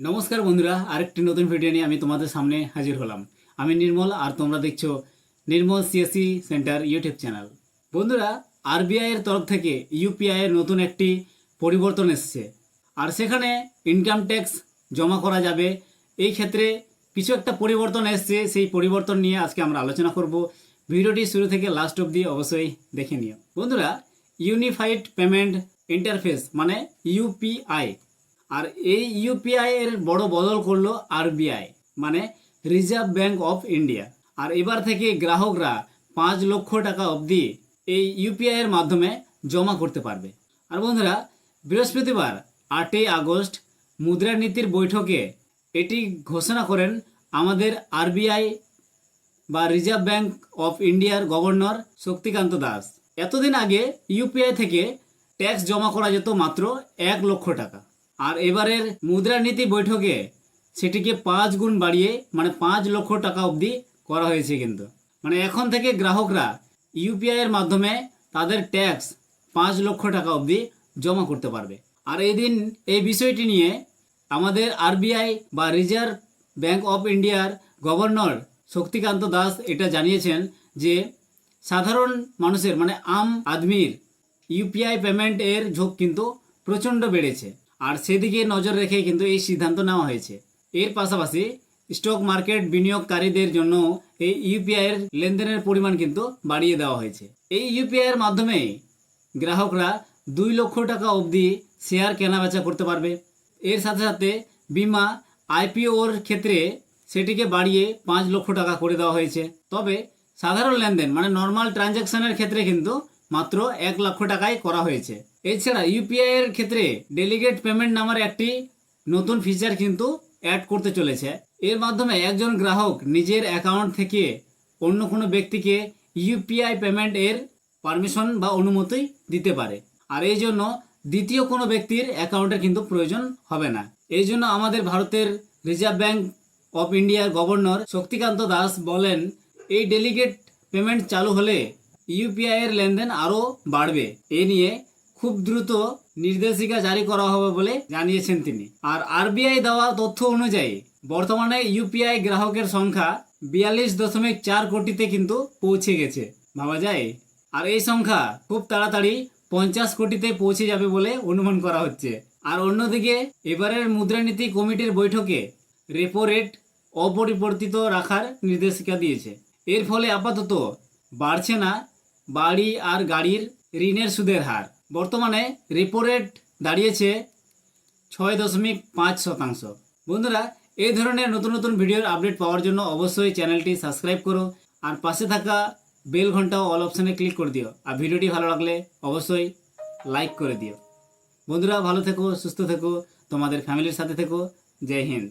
নমস্কার বন্ধুরা, আরেকটি নতুন ভিডিও নিয়ে আমি তোমাদের সামনে হাজির হলাম। আমি নির্মল, আর তোমরা দেখছ Nirmal CSC centre YouTube channel বন্ধুরা আরবিআই এর তরফ থেকে ইউপিআই এর নতুন একটি পরিবর্তন এসছে। আর সেখানে ইনকাম ট্যাক্স জমা করা যাবে। এই ক্ষেত্রে কিছু একটা পরিবর্তন এসছে, সেই পরিবর্তন নিয়ে আজকে আমরা আলোচনা করব। ভিডিওটি শুরু থেকে লাস্ট অবধি অবশ্যই দেখে নিও। বন্ধুরা ইউনিফাইড পেমেন্ট ইন্টারফেস মানে ইউপিআই আর এই ইউপিআই এর বড় বদল করল আরবিআই মানে রিজার্ভ ব্যাংক অফ ইন্ডিয়া আর এবার থেকে গ্রাহকরা পাঁচ লক্ষ টাকা অবধি এই ইউপিআই এর মাধ্যমে জমা করতে পারবে। আর বন্ধুরা, বৃহস্পতিবার আটই আগস্ট মুদ্রানীতির বৈঠকে এটি ঘোষণা করেন আমাদের আরবিআই বা রিজার্ভ ব্যাংক অফ ইন্ডিয়ার গভর্নর শক্তিকান্ত দাস। এতদিন আগে ইউপিআই থেকে ট্যাক্স জমা করা যেত মাত্র এক লক্ষ টাকা। আর এবারের মুদ্রানীতি বৈঠকে সেটিকে পাঁচ গুণ বাড়িয়ে মানে পাঁচ লক্ষ টাকা অবধি করা হয়েছে কিন্তু। মানে এখন থেকে গ্রাহকরা ইউপিআই এর মাধ্যমে তাদের ট্যাক্স পাঁচ লক্ষ টাকা অবধি জমা করতে পারবে। আর এই দিন এই বিষয়টি নিয়ে আমাদের আরবিআই বা রিজার্ভ ব্যাংক অফ ইন্ডিয়ার গভর্নর শক্তিকান্ত দাস এটা জানিয়েছেন যে, সাধারণ মানুষের মানে আম আদমির ইউপিআই পেমেন্ট এর ঝোঁক কিন্তু প্রচণ্ড বেড়েছে। আর সেদিকে নজর রেখে কিন্তু এই সিদ্ধান্ত নেওয়া হয়েছে। এর পাশাপাশি স্টক মার্কেট বিনিয়োগকারীদের জন্য এই ইউপিআই এর লেনদেনের পরিমাণ কিন্তু বাড়িয়ে দেওয়া হয়েছে। এই ইউপিআই এর মাধ্যমে গ্রাহকরা দুই লক্ষ টাকা অবধি শেয়ার কেনাবেচা করতে পারবে। এর সাথে সাথে বিমা আইপিওর ক্ষেত্রে সেটিকে বাড়িয়ে পাঁচ লক্ষ টাকা করে দেওয়া হয়েছে। তবে সাধারণ লেনদেন মানে নর্মাল ট্রানজ্যাকশনের ক্ষেত্রে কিন্তু মাত্র এক লক্ষ টাকায় করা হয়েছে। এছাড়া ইউপিআই এর ক্ষেত্রে ডেলিগেট পেমেন্ট নামের একটি নতুন ফিচার কিন্তু অ্যাড করতে চলেছে। এর মাধ্যমে একজন গ্রাহক নিজের অ্যাকাউন্ট থেকে অন্য কোনো ব্যক্তিকে ইউপিআই পেমেন্ট এর পারমিশন বা অনুমতি দিতে পারে। আর এই জন্য দ্বিতীয় কোনো ব্যক্তির অ্যাকাউন্টের কিন্তু প্রয়োজন হবে না। এই জন্য আমাদের ভারতের রিজার্ভ ব্যাংক অফ ইন্ডিয়ার গভর্নর শক্তিকান্ত দাস বলেন, এই ডেলিগেট পেমেন্ট চালু হলে ইউপিআই এর লেনদেন আরও বাড়বে। এ নিয়ে খুব দ্রুত নির্দেশিকা জারি করা হবে বলে জানিয়েছেন তিনি। আর আরবিআই দেওয়া তথ্য অনুযায়ী, বর্তমানে ইউপিআই গ্রাহকের সংখ্যা বিয়াল্লিশ দশমিক চার কোটিতে কিন্তু পৌঁছে গেছে। ভাবা যায়, আর এই সংখ্যা খুব তাড়াতাড়ি পঞ্চাশ কোটিতে পৌঁছে যাবে বলে অনুমান করা হচ্ছে। আর অন্যদিকে, এবারের মুদ্রানীতি কমিটির বৈঠকে রেপো রেট অপরিবর্তিত রাখার নির্দেশিকা দিয়েছে। এর ফলে আপাতত বাড়ছে না বাড়ি আর গাড়ির ঋণের সুদের হার। বর্তমানে রেপো রেট দাঁড়িয়েছে ছয় দশমিক পাঁচ শতাংশ। বন্ধুরা এই ধরনের নতুন নতুন ভিডিওর আপডেট পাওয়ার জন্য অবশ্যই চ্যানেলটি সাবস্ক্রাইব করো আর পাশে থাকা বেল ঘণ্টা অল অপশানে ক্লিক করে দিও। আর ভিডিওটি ভালো লাগলে অবশ্যই লাইক করে দিও। বন্ধুরা, ভালো থেকো, সুস্থ থেকো, তোমাদের ফ্যামিলির সাথে থেকো। জয় হিন্দ।